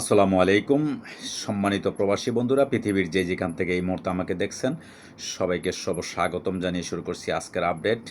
আসসালামু আলাইকুম। সম্মানিত প্রবাসী বন্ধুরা পৃথিবীর যে যেখান থেকে এই মুহূর্তে আমাকে দেখছেন সবাইকে সব স্বাগতম জানিয়ে শুরু করছি আজকের আপডেট।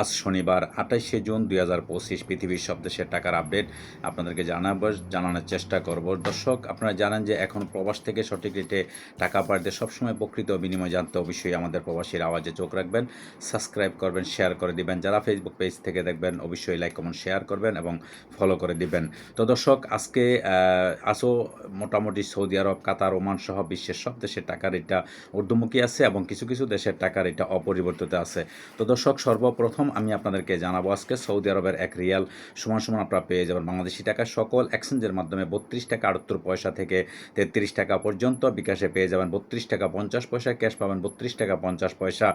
আজ শনিবার আঠাইশে জুন দুই হাজার পঁচিশ পৃথিবীর সব দেশের টাকার আপডেট আপনাদেরকে জানাব জানানোর চেষ্টা করব। দর্শক আপনারা জানেন যে এখন প্রবাস থেকে সঠিক রেটে টাকা পাঠাতে সবসময় প্রকৃত বিনিময় জানতে অবশ্যই আমাদের প্রবাসীর আওয়াজে চোখ রাখবেন সাবস্ক্রাইব করবেন শেয়ার করে দিবেন। যারা ফেসবুক পেজ থেকে দেখবেন অবশ্যই লাইক কমেন্ট শেয়ার করবেন এবং ফলো করে দিবেন। তো দর্শক আজকে আহ, আসো মোটামুটি সৌদি আরব, কাতার, ওমান সহ বিশ্বের সব দেশের টাকার এটা ঊর্ধ্বমুখী আছে এবং কিছু কিছু দেশের টাকার এটা অপরিবর্তিত আছে। তো দর্শক, সর্বপ্রথম আমি আপনাদেরকে জানাব আজকে সৌদি আরবের এক রিয়াল। সমান সমান আপনারা পেয়ে যাবেন বাংলাদেশি টাকা সকল এক্সচেঞ্জের মাধ্যমে বত্রিশ টাকা আটাত্তর পয়সা থেকে তেত্রিশ টাকা পর্যন্ত। বিকাশে পেয়ে যাবেন বত্রিশ টাকা পঞ্চাশ পয়সা, ক্যাশ পাবেন বত্রিশ টাকা পঞ্চাশ পয়সা।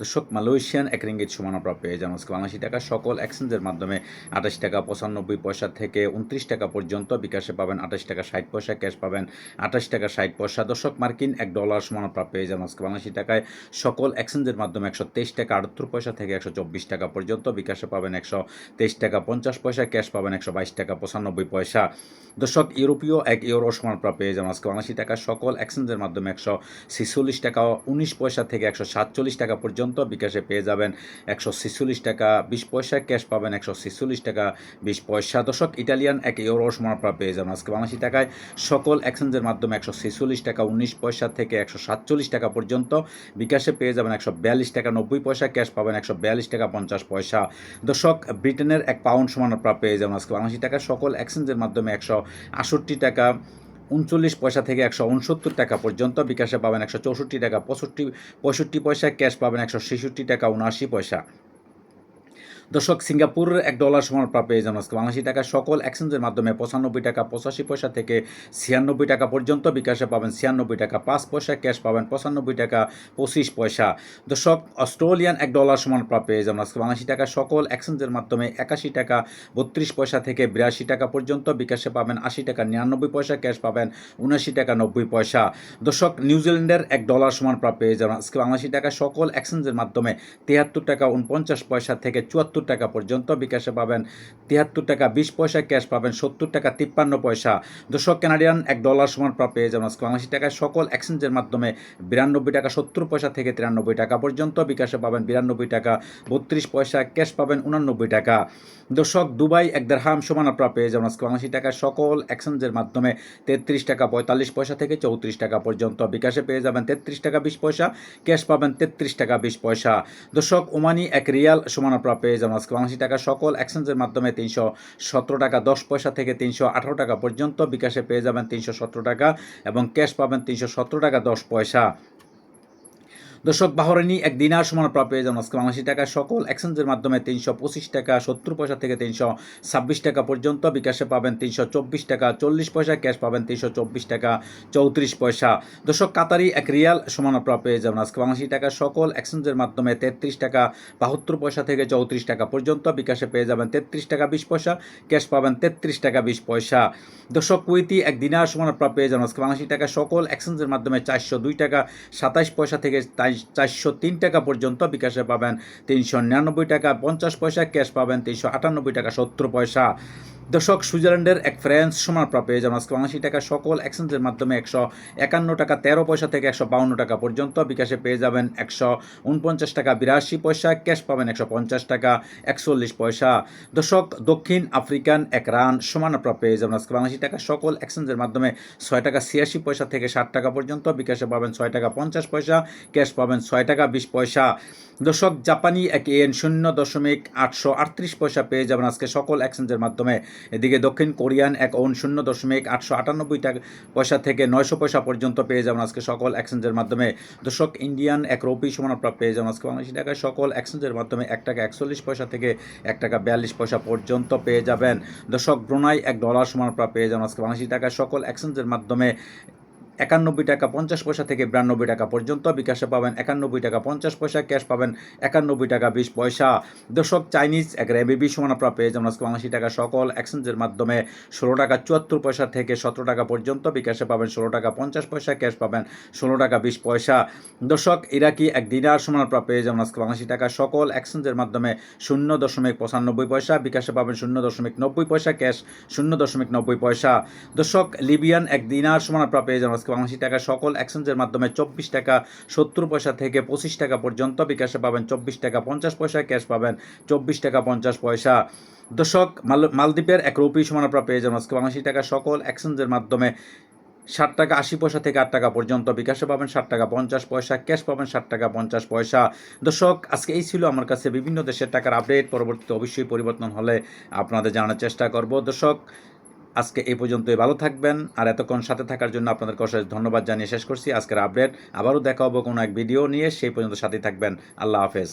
দর্শক, মালয়েশিয়ান এক রিঙ্গিত সমান আপনারা পেয়ে যাবেন আজকে বাংলাদেশি টাকা সকল এক্সচেঞ্জের মাধ্যমে আঠাশ টাকা পঁচানব্বই পয়সা থেকে উনত্রিশ টাকা পর্যন্ত। বিকাশে পাবেন আঠাশ টাকা ষাট পয়সা ক্যাশ পাবেন, আঠাশ টাকা ষাট পয়সা। দর্শক, মার্কিন এক ডলার সমান আপনারা যাবেন আজকে বাংলাদেশি টাকায়। সকল এক্সচেঞ্জের মাধ্যমে একশো তেইশ টাকা আটাত্তর পয়সা থেকে একশো চব্বিশ টাকা পর্যন্ত বিকাশে পাবেন একশো তেইশ টাকা পঞ্চাশ পয়সা ক্যাশ পাবেন একশো বাইশ টাকা পঁচানব্বই পয়সা। দর্শক, ইউরোপীয় এক ইউরো সমান আপনারা পেয়ে যাবেন আজকে বাংলাদেশি টাকা। সকল এক্সচেঞ্জের মাধ্যমে একশো ছেচল্লিশ টাকা উনিশ পয়সা থেকে একশো সাতচল্লিশ টাকা পর্যন্ত বিকাশে পেয়ে যাবেন। একশো ছেচল্লিশ টাকা বিশ পয়সা ক্যাশ পাবেন একশো ছেচল্লিশ টাকা বিশ পয়সা। দশক ইটালিয়ান এক ইউরো সমান আপনারা পেয়ে যাবেন আজকে বাংলাদেশি টাকায় সকল এক্সচেঞ্জের মাধ্যমে একশো ছেচল্লিশ টাকা, উনিশ পয়সা থেকে একশো সাতচল্লিশ টাকা পর্যন্ত। বিকাশে পেয়ে যাবেন একশো বিয়াল্লিশ টাকা, নব্বই পয়সা, ক্যাশ পাবেন একশো বিয়াল্লিশ টাকা, পঞ্চাশ পয়সা। দর্শক, ব্রিটেনের এক পাউন্ড সমান আপনারা পেয়ে যাবেন আজকে বাংলাদেশি টাকা সকল এক্সচেঞ্জের মাধ্যমে একশো আষট্টি টাকা, উনচল্লিশ পয়সা থেকে একশো উনসত্তর টাকা পর্যন্ত। বিকাশে পাবেন একশো চৌষট্টি টাকা, পঁয়ষট্টি পঁয়ষট্টি পয়সা, ক্যাশ পাবেন একশো ছেষট্টি টাকা, উনআশি পয়সা। দর্শক সিঙ্গাপুরের এক ডলার সমান আপনারা পেয়ে যাবেন আজকে বাংলাদেশি টাকা সকল এক্সচেঞ্জের মাধ্যমে পঁচানব্বই টাকা পঁচাশি পয়সা থেকে ছিয়ানব্বই টাকা পর্যন্ত বিকাশে পাবেন ছিয়ানব্বই টাকা পাঁচ পয়সা, ক্যাশ পাবেন পঁচানব্বই টাকা পঁচিশ পয়সা। দর্শক, অস্ট্রেলিয়ান এক ডলার সমান আপনারা পেয়ে যাবেন আজকে বাংলাদেশি টাকা সকল এক্সচেঞ্জের মাধ্যমে একাশি টাকা বত্রিশ পয়সা থেকে বিরাশি টাকা পর্যন্ত বিকাশে পাবেন আশি টাকা নিরানব্বই পয়সা, ক্যাশ পাবেন উনআশি টাকা নব্বই পয়সা। দর্শক নিউজিল্যান্ডের এক ডলার সমান আপনারা পেয়ে যাবেন আজকে বাংলাদেশি টাকা সকল এক্সচেঞ্জের মাধ্যমে তিয়াত্তর টাকা উনপঞ্চাশ পয়সা থেকে চুয়াত্তর টাকা পর্যন্ত বিকাশে পাবেন। তিয়াত্তর টাকা বিশ পয়সা ক্যাশ পাবেন, সত্তর টাকা তিপ্পান্ন পয়সা। দর্শক কানাডিয়ান এক ডলার সমান প্রাপ্য পেয়ে যাবেন বাংলাদেশি টাকায় সকল এক্সচেঞ্জের মাধ্যমে। বিরানব্বই টাকা সত্তর পয়সা থেকে তিরানব্বই টাকা পর্যন্ত বিকাশে পাবেন। বিরানব্বই টাকা বত্রিশ পয়সা ক্যাশ পাবেন উনানব্বই টাকা। দর্শক, দুবাই এক দেড়হাম সমান আপনারা পেয়ে যাবেন আজকে বাংলাদেশি টাকায় সকল এক্সচেঞ্জের মাধ্যমে। তেত্রিশ টাকা পঁয়তাল্লিশ পয়সা থেকে চৌত্রিশ টাকা পর্যন্ত বিকাশে পেয়ে যাবেন। তেত্রিশ টাকা বিশ পয়সা, ক্যাশ পাবেন তেত্রিশ টাকা বিশ পয়সা। দর্শক, ওমানি এক রিয়াল সমান আপনারা পেয়ে যাবেন আজকে বাংলাদেশি টাকা। সকল এক্সচেঞ্জের মাধ্যমে তিনশো সতেরো টাকা, দশ পয়সা থেকে তিনশো আঠারো টাকা পর্যন্ত বিকাশে পেয়ে যাবেন তিনশো সতেরো টাকা এবং ক্যাশ পাবেন তিনশো সতেরো টাকা, দশ পয়সা। দর্শক বাহরানি এক দিনার সমান প্রাপ্য পেয়ে যাবেন আজকে বাংলাদেশি টাকা সকল এক্সচেঞ্জের মাধ্যমে তিনশো পঁচিশ টাকা, সত্তর পয়সা থেকে তিনশো ছাব্বিশ টাকা পর্যন্ত বিকাশে পাবেন তিনশো চব্বিশ টাকা, চল্লিশ পয়সা, ক্যাশ পাবেন তিনশো চব্বিশ টাকা, চৌত্রিশ পয়সা। দর্শক, কাতারি এক রিয়াল সমান প্রাপ্য পেয়ে যাবেন আজকে বাংলাদেশি টাকা সকল এক্সচেঞ্জের মাধ্যমে তেত্রিশ টাকা, বাহাত্তর পয়সা থেকে চৌত্রিশ টাকা পর্যন্ত বিকাশে পেয়ে যাবেন তেত্রিশ টাকা, বিশ পয়সা, ক্যাশ পাবেন তেত্রিশ টাকা, বিশ পয়সা। দর্শক কুইতি এক দিনার সমান প্রাপ্য পেয়ে যাবেন আজকে বাংলাদেশি টাকা সকল এক্সচেঞ্জের মাধ্যমে চারশো দুই টাকা সাতাশ পয়সা থেকে চারশো তিন টাকা পর্যন্ত বিকাশে পাবেন। তিনশো নিরানব্বই টাকা পঞ্চাশ পয়সা, ক্যাশ পাবেন তিনশো আটানব্বই টাকা সত্তর পয়সা। দর্শক, সুইজারল্যান্ডের এক ফ্রেন্স সমান প্রাপ্য পেয়ে যাবেন আজকে বাংলাদেশি টাকা সকল এক্সচেঞ্জের মাধ্যমে একশো একান্ন টাকা, তেরো পয়সা থেকে একশো বাউন্ন টাকা পর্যন্ত। বিকাশে পেয়ে যাবেন একশো উনপঞ্চাশ টাকা, বিরাশি পয়সা, ক্যাশ পাবেন একশো পঞ্চাশ টাকা, একচল্লিশ পয়সা। দর্শক, দক্ষিণ আফ্রিকান এক রান সমান প্রাপ্য পেয়ে যাবেন আজকে বাংলাদেশি টাকা সকল এক্সচেঞ্জের মাধ্যমে। ছয় টাকা ছিয়াশি পয়সা থেকে ষাট টাকা পর্যন্ত। বিকাশে পাবেন ছয় টাকা পঞ্চাশ পয়সা, ক্যাশ পাবেন ছয় টাকা বিশ পয়সা। দর্শক, জাপানি এক এন শূন্য দশমিক আটশো আটত্রিশ পয়সা পেয়ে যাবেন আজকে সকল এক্সচেঞ্জের মাধ্যমে। এদিকে দক্ষিণ কোরিয়ান এক ওন শূন্য দশমিক আটশো আটানব্বই টাকা পয়সা থেকে নয়শো পয়সা পর্যন্ত পেয়ে যাবেন আজকে সকল এক্সচেঞ্জের মাধ্যমে। দর্শক, ইন্ডিয়ান এক রোপি সমান আপনারা পেয়ে যাবেন আজকে বাংলাদেশি টাকায়। সকল এক্সচেঞ্জের মাধ্যমে এক টাকা একচল্লিশ পয়সা থেকে এক টাকা বিয়াল্লিশ পয়সা পর্যন্ত পেয়ে যাবেন। দর্শক, ব্রোনাই এক ডলার সমান আপনারা পেয়ে যাবেন আজকে বাংলাদেশি টাকায়। সকল এক্সচেঞ্জের মাধ্যমে একানব্বই টাকা পঞ্চাশ পয়সা থেকে বিরানব্বই টাকা পর্যন্ত। বিকাশে পাবেন একানব্বই টাকা পঞ্চাশ পয়সা, ক্যাশ পাবেন একানব্বই টাকা বিশ পয়সা। দর্শক, চাইনিজ এক এবিবি সমান আপনারা পেয়ে যাবেন আজকে বাংলাদেশি টাকা সকল এক্সচেঞ্জের মাধ্যমে। ষোলো টাকা চুয়াত্তর পয়সা থেকে সতেরো টাকা পর্যন্ত। বিকাশে পাবেন ষোলো টাকা পঞ্চাশ পয়সা, ক্যাশ পাবেন ষোলো টাকা বিশ পয়সা। দর্শক, ইরাকি এক দিনার সমান আপনারা পেয়ে যাবেন আজকে বাংলাদেশি টাকা সকল এক্সচেঞ্জের মাধ্যমে শূন্য দশমিক পঁচানব্বই পয়সা। বিকাশে পাবেন শূন্য দশমিক নব্বই পয়সা, ক্যাশ শূন্য দশমিক নব্বই পয়সা। দর্শক, লিবিয়ান এক দিনার সমান আপনারা পেয়ে যাবেন আজকে বাংলাদেশি টাকা সকল এক্সচেঞ্জের মাধ্যমে চব্বিশ টাকা সত্তর পয়সা থেকে পঁচিশ টাকা পর্যন্ত বিকাশে পাবেন। চব্বিশ টাকা পঞ্চাশ পয়সা, ক্যাশ পাবেন চব্বিশ টাকা পঞ্চাশ পয়সা। দর্শক, মাল মালদ্বীপের এক রুপি সমান আপনারা পেয়ে যাবেন আজকে বাংলাদেশি টাকা সকল এক্সচেঞ্জের মাধ্যমে। ষাট টাকা আশি পয়সা থেকে আট টাকা পর্যন্ত বিকাশে পাবেন। ষাট টাকা পঞ্চাশ পয়সা, ক্যাশ পাবেন ষাট টাকা পঞ্চাশ পয়সা। দর্শক, আজকে এই ছিল আমার কাছে বিভিন্ন দেশের টাকার আপডেট পরবর্তীতে অবশ্যই পরিবর্তন হলে আপনাদের জানার চেষ্টা করব। দর্শক আজকে এই পর্যন্তই। ভালো থাকবেন। আর এতক্ষণ সাথে থাকার জন্য আপনাদেরকে অশেষ ধন্যবাদ জানিয়ে শেষ করছি। আজকের আপডেট। আবারও দেখা হব কোনো এক ভিডিও নিয়ে। সেই পর্যন্ত সাথে থাকবেন। আল্লাহ হাফেজ।